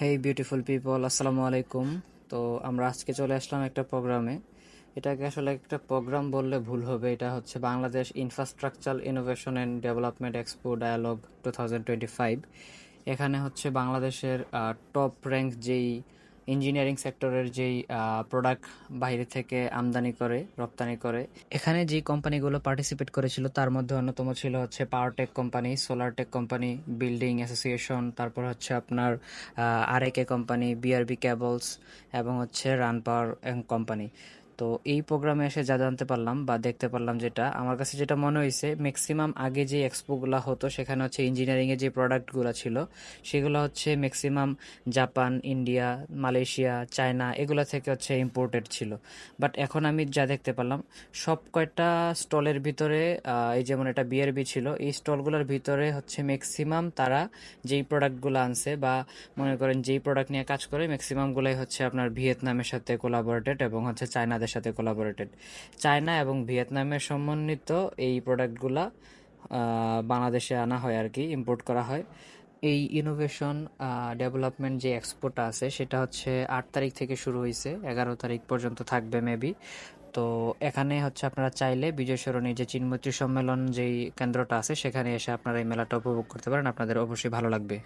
হেই beautiful people আসসালামু আলাইকুম তো আমরা আজকে চলে আসলাম একটা প্রোগ্রামে। এটাকে আসলে একটা প্রোগ্রাম বললে ভুল হবে। এটা হচ্ছে Bangladesh infrastructure innovation and development expo dialogue two thousand twenty five এখানে হচ্ছে বাংলাদেশের টপ র্যাঙ্ক যেই ইঞ্জিনিয়ারিং সেক্টরের যেই প্রোডাক্ট বাইরে থেকে আমদানি করে, রপ্তানি করে, এখানে যে কোম্পানিগুলো পার্টিসিপেট করেছিল, তার মধ্যে অন্যতম ছিল হচ্ছে power tech company solar tech company building association তারপর হচ্ছে আপনার আর কোম্পানি বিআরবি কেবলস এবং হচ্ছে রান পাওয়ার কোম্পানি তো এই প্রোগ্রামে এসে যা জানতে পারলাম বা দেখতে পারলাম যেটা, আমার কাছে যেটা মনে হয়েছে ম্যাক্সিমাম আগে যে এক্সপোগুলো হতো, সেখানে হচ্ছে ইঞ্জিনিয়ারিংয়ের যে প্রোডাক্টগুলো ছিল, সেগুলো হচ্ছে maximum Japan, India, Malaysia, China, এগুলো থেকে হচ্ছে ইম্পোর্টেড ছিল। বাট এখন আমি যা দেখতে পারলাম, সব কয়টা স্টলের ভিতরে এই যেমন এটা বিআরবি ছিল, এই স্টলগুলোর ভিতরে হচ্ছে ম্যাক্সিমাম তারা যেই প্রোডাক্টগুলো আনছে বা মনে করেন যেই প্রোডাক্ট নিয়ে কাজ করে ম্যাক্সিমামগুলোই হচ্ছে আপনার ভিয়েতনামের সাথে কোলাবোরেটেড এবং হচ্ছে চায়নাদের সাথে কোলাবোরেটেড চায়না এবং ভিয়েতনামের সমন্বিত এই প্রোডাক্টগুলা বাংলাদেশে আনা হয় আর কি ইম্পোর্ট করা হয়। এই ইনোভেশন ডেভেলপমেন্ট যে এক্সপোটা আছে, সেটা হচ্ছে আট তারিখ থেকে শুরু হয়েছে এগারো তারিখ পর্যন্ত থাকবে মেবি তো এখানে হচ্ছে আপনারা চাইলে বিজয় সরণী যে চিনমৈত্রী সম্মেলন যেই কেন্দ্রটা আছে, সেখানে এসে আপনারা এই মেলাটা উপভোগ করতে পারেন, আপনাদের অবশ্যই ভালো লাগবে।